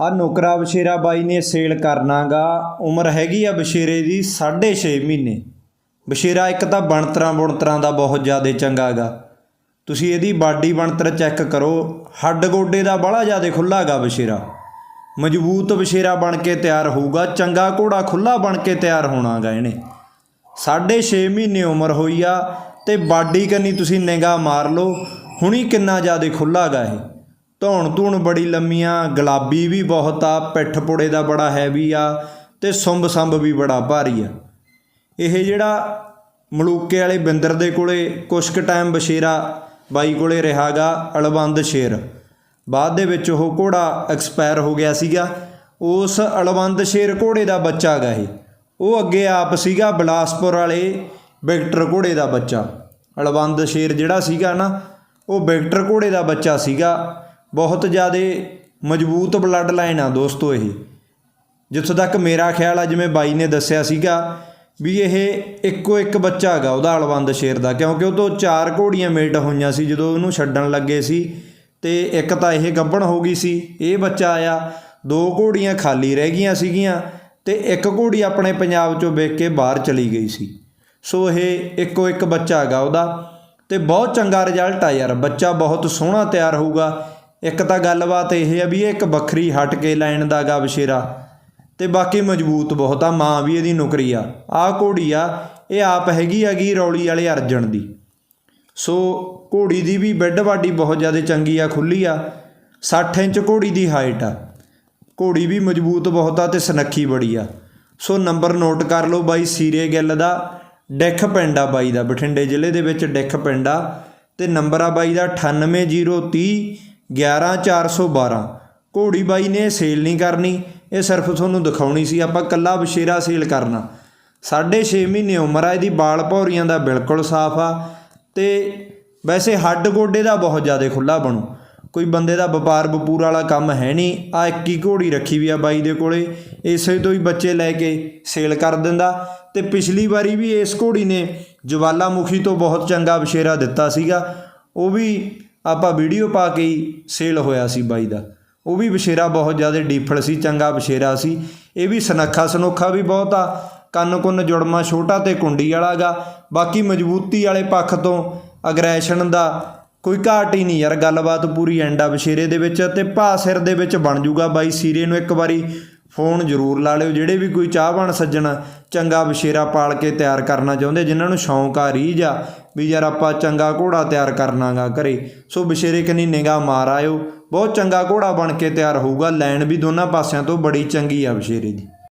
ਆ ਨੁਕਰਾ ਬਸ਼ੇਰਾ ਬਾਈ ਨੇ ਸੇਲ ਕਰਨਾਗਾ। ਉਮਰ ਹੈਗੀ ਆ ਬਸ਼ੇਰੇ ਦੀ 6.5 ਮਹੀਨੇ। ਬਸ਼ੇਰਾ ਇੱਕ ਤਾਂ ਬਣਤਰਾਂ ਬੁਣਤਰਾਂ ਦਾ ਬਹੁਤ ਜ਼ਿਆਦਾ ਚੰਗਾਗਾ। ਤੁਸੀਂ ਇਹਦੀ ਬਾਡੀ ਬਣਤਰ ਚੈੱਕ ਕਰੋ, ਹੱਡ ਗੋਡੇ ਦਾ ਬੜਾ ਜ਼ਿਆਦਾ ਖੁੱਲਾਗਾ ਬਸ਼ੇਰਾ ਮਜ਼ਬੂਤ ਬਸ਼ੇਰਾ ਬਣ ਕੇ ਤਿਆਰ ਹੋਊਗਾ, ਚੰਗਾ ਘੋੜਾ ਖੁੱਲਾ ਬਣ ਕੇ ਤਿਆਰ ਹੋਣਾਗਾ ਇਹਨੇ। 6.5 ਮਹੀਨੇ ਉਮਰ ਹੋਈ ਆ ਤੇ ਬਾਡੀ ਕੰਨੀ ਤੁਸੀਂ ਨਿਗਾਹ ਮਾਰ ਲਓ, ਹੁਣੀ ਕਿੰਨਾ ਜ਼ਿਆਦਾ ਖੁੱਲਾਗਾ ਇਹ। ਧੌਣ ਧੂਣ ਬੜੀ ਲੰਮੀਆਂ, ਗੁਲਾਬੀ ਵੀ ਬਹੁਤ ਆ, ਪਿੱਠ ਪੁੜੇ ਦਾ ਬੜਾ ਹੈਵੀ ਆ ਤੇ ਸੁੰਬ ਸੰਬ ਵੀ ਬੜਾ ਭਾਰੀ ਆ। ਇਹ ਜਿਹੜਾ ਮਲੂਕੇ ਵਾਲੇ ਬਿੰਦਰ ਦੇ ਕੋਲੇ ਕੁਛ ਕੁ ਟਾਈਮ ਬਸ਼ੇਰਾ ਬਾਈ ਕੋਲੇ ਰਿਹਾਗਾ, ਅਲਵੰਦ ਸ਼ੇਰ। ਬਾਅਦ ਦੇ ਵਿੱਚ ਉਹ ਘੋੜਾ ਐਕਸਪਾਇਰ ਹੋ ਗਿਆ ਸੀਗਾ। ਉਸ ਅਲਵੰਦ ਸ਼ੇਰ ਘੋੜੇ ਦਾ ਬੱਚਾ ਗਾ ਇਹ। ਉਹ ਅੱਗੇ ਆਪ ਸੀਗਾ ਬਲਾਸਪੁਰ ਵਾਲੇ ਵਿਕਟਰ ਘੋੜੇ ਦਾ ਬੱਚਾ। ਅਲਵੰਦ ਸ਼ੇਰ ਜਿਹੜਾ ਸੀਗਾ ਨਾ, ਉਹ ਵਿਕਟਰ ਘੋੜੇ ਦਾ ਬੱਚਾ ਸੀਗਾ। ਬਹੁਤ ਜ਼ਿਆਦਾ ਮਜ਼ਬੂਤ ਬਲੱਡ ਲਾਈਨ ਆ ਦੋਸਤੋ ਇਹ। ਜਿੱਥੋਂ ਤੱਕ ਮੇਰਾ ਖਿਆਲ ਆ, ਜਿਵੇਂ ਬਾਈ ਨੇ ਦੱਸਿਆ ਸੀਗਾ ਵੀ ਇਹ ਇੱਕੋ ਇੱਕ ਬੱਚਾ ਹੈਗਾ ਉਹਦਾ ਅਲਵੰਦ ਸ਼ੇਰ ਦਾ, ਕਿਉਂਕਿ ਉਹ ਤੋਂ ਚਾਰ ਘੋੜੀਆਂ ਮੇਟ ਹੋਈਆਂ ਸੀ ਜਦੋਂ ਉਹਨੂੰ ਛੱਡਣ ਲੱਗੇ ਸੀ ਤੇ ਇੱਕ ਤਾਂ ਇਹ ਗੱਭਣ ਹੋ ਗਈ ਸੀ, ਇਹ ਬੱਚਾ ਆਇਆ, ਦੋ ਘੋੜੀਆਂ ਖਾਲੀ ਰਹਿ ਗਈਆਂ ਸੀਗੀਆਂ ਤੇ ਇੱਕ ਘੋੜੀ ਆਪਣੇ ਪੰਜਾਬ ਚੋਂ ਵੇਖ ਕੇ ਬਾਹਰ ਚਲੀ ਗਈ ਸੀ। ਸੋ ਇਹ ਇੱਕੋ ਇੱਕ ਬੱਚਾ ਹੈਗਾ ਉਹਦਾ ਤੇ ਬਹੁਤ ਚੰਗਾ ਰਿਜ਼ਲਟ ਆ ਯਾਰ, ਬੱਚਾ ਬਹੁਤ ਸੋਹਣਾ ਤਿਆਰ ਹੋਊਗਾ ਇੱਕ ਤਾਂ ਗੱਲਬਾਤ ਇਹ ਆ ਵੀ ਇਹ ਇੱਕ ਵੱਖਰੀ ਹਟ ਕੇ ਲਾਈਨ ਦਾ ਗਾ ਬਸ਼ੇਰਾ ਤੇ ਬਾਕੀ ਮਜ਼ਬੂਤ ਬਹੁਤ ਆ, ਮਾਂ ਵੀ ਇਹਦੀ ਨੁਕਰੀ ਆ। ਆਹ ਘੋੜੀ ਆ, ਇਹ ਆਪ ਹੈਗੀ ਹੈਗੀ ਰੌਲੀ ਵਾਲੇ ਅਰਜਨ ਦੀ। ਸੋ ਘੋੜੀ ਦੀ ਵੀ ਬੈੱਡ ਬਾਡੀ ਬਹੁਤ ਜ਼ਿਆਦਾ ਚੰਗੀ ਆ ਖੁੱਲੀ ਆ। 60 ਇੰਚ ਘੋੜੀ ਦੀ ਹਾਈਟ ਆ। ਘੋੜੀ ਵੀ ਮਜ਼ਬੂਤ ਬਹੁਤ ਆ ਤੇ ਸਨੱਖੀ ਬੜੀ ਆ। ਸੋ ਨੰਬਰ ਨੋਟ ਕਰ ਲਓ ਬਾਈ ਸੀਰੇ ਗਿੱਲ ਦਾ। ਡਿੱਖ ਪਿੰਡ ਆ ਬਾਈ ਦਾ, ਬਠਿੰਡੇ ਜ਼ਿਲ੍ਹੇ ਦੇ ਵਿੱਚ ਡਿੱਖ ਪਿੰਡ ਆ। ਤੇ ਨੰਬਰ ਆ ਬਾਈ ਦਾ 98030 11412 ਘੋੜੀ ਬਾਈ ਨੇ ਸੇਲ ਨਹੀਂ ਕਰਨੀ, ਇਹ ਸਿਰਫ ਤੁਹਾਨੂੰ ਦਿਖਾਉਣੀ ਸੀ, ਆਪਾਂ ਕੱਲਾ ਬਸ਼ੇਰਾ ਸੇਲ ਕਰਨਾ। 6.5 ਮਹੀਨੇ ਉਮਰ ਆ, ਇਹਦੀ ਬਾਲ ਭੌਰੀਆਂ ਦਾ ਬਿਲਕੁਲ ਸਾਫ਼ ਆ, ਤੇ ਵੈਸੇ ਹੱਡ ਗੋਡੇ ਦਾ ਬਹੁਤ ਜ਼ਿਆਦਾ ਖੁੱਲਾ ਬਣੂ। ਕੋਈ ਬੰਦੇ ਦਾ ਵਪਾਰ ਵਪੂਰ ਵਾਲਾ ਕੰਮ ਹੈ ਨਹੀਂ ਆ ਇੱਕ ਹੀ ਘੋੜੀ ਰੱਖੀ ਵੀ ਆ ਬਾਈ ਦੇ ਕੋਲੇ, ਇਸੇ ਤੋਂ ਹੀ ਬੱਚੇ ਲੈ ਕੇ ਸੇਲ ਕਰ ਦਿੰਦਾ। ਤੇ ਪਿਛਲੀ ਵਾਰੀ ਵੀ ਇਸ ਘੋੜੀ ਨੇ ਜਵਾਲਾਮੁਖੀ ਤੋਂ ਬਹੁਤ ਚੰਗਾ ਬਸ਼ੇਰਾ ਦਿੱਤਾ ਸੀਗਾ, ਉਹ ਵੀ ਆਪਾਂ ਵੀਡੀਓ ਪਾ ਕੇ ਹੀ ਸੇਲ ਹੋਇਆ ਸੀ ਬਾਈ ਦਾ। ਉਹ ਵੀ ਬਸ਼ੇਰਾ ਬਹੁਤ ਜ਼ਿਆਦਾ ਡੀਫਲ ਸੀ, ਚੰਗਾ ਬਸ਼ੇਰਾ ਸੀ। ਇਹ ਵੀ ਸਨੱਖਾ ਸਨੋਖਾ ਵੀ ਬਹੁਤ ਆ। ਕੰਨ ਕੁੰਨ ਜੁੜਮਾ ਛੋਟਾ ਤੇ ਕੁੰਡੀ ਵਾਲਾ ਗਾ ਬਾਕੀ ਮਜ਼ਬੂਤੀ ਵਾਲੇ ਪੱਖ ਤੋਂ ਅਗਰੈਸ਼ਨ ਦਾ ਕੋਈ ਘਾਟ ਹੀ ਨਹੀਂ ਯਾਰ, ਗੱਲਬਾਤ ਪੂਰੀ ਐਂਡਾ ਬਸ਼ੇਰੇ ਦੇ ਵਿੱਚ ਤੇ ਭਾ ਸਿਰ ਦੇ ਵਿੱਚ ਬਣ ਜੂਗਾ ਬਾਈ ਸੀਰੇ ਨੂੰ ਇੱਕ ਵਾਰੀ। ਫੋਨ ਜ਼ਰੂਰ ਲਾ ਲਿਓ, ਜਿਹੜੇ ਵੀ ਕੋਈ ਚਾਹਵਾਨ ਸੱਜਣ ਚੰਗਾ ਬਸ਼ੇਰਾ ਪਾਲ ਕੇ ਤਿਆਰ ਕਰਨਾ ਚਾਹੁੰਦੇ, ਜਿਨ੍ਹਾਂ ਨੂੰ ਸ਼ੌਂਕ ਆ, ਰੀਝ ਆ ਵੀ ਯਾਰ ਆਪਾਂ ਚੰਗਾ ਘੋੜਾ ਤਿਆਰ ਕਰਨਾਗਾ ਘਰੇ। ਸੋ ਬਸ਼ੇਰੇ ਕਨੀ ਨਿਗਾਹ ਮਾਰ ਆਇਓ। ਬਹੁਤ ਚੰਗਾ ਘੋੜਾ ਬਣ ਕੇ ਤਿਆਰ ਹੋਊਗਾ। ਲੈਣ ਵੀ ਦੋਨਾਂ ਪਾਸਿਆਂ ਤੋਂ ਬੜੀ ਚੰਗੀ ਆ ਬਸ਼ੇਰੇ ਦੀ।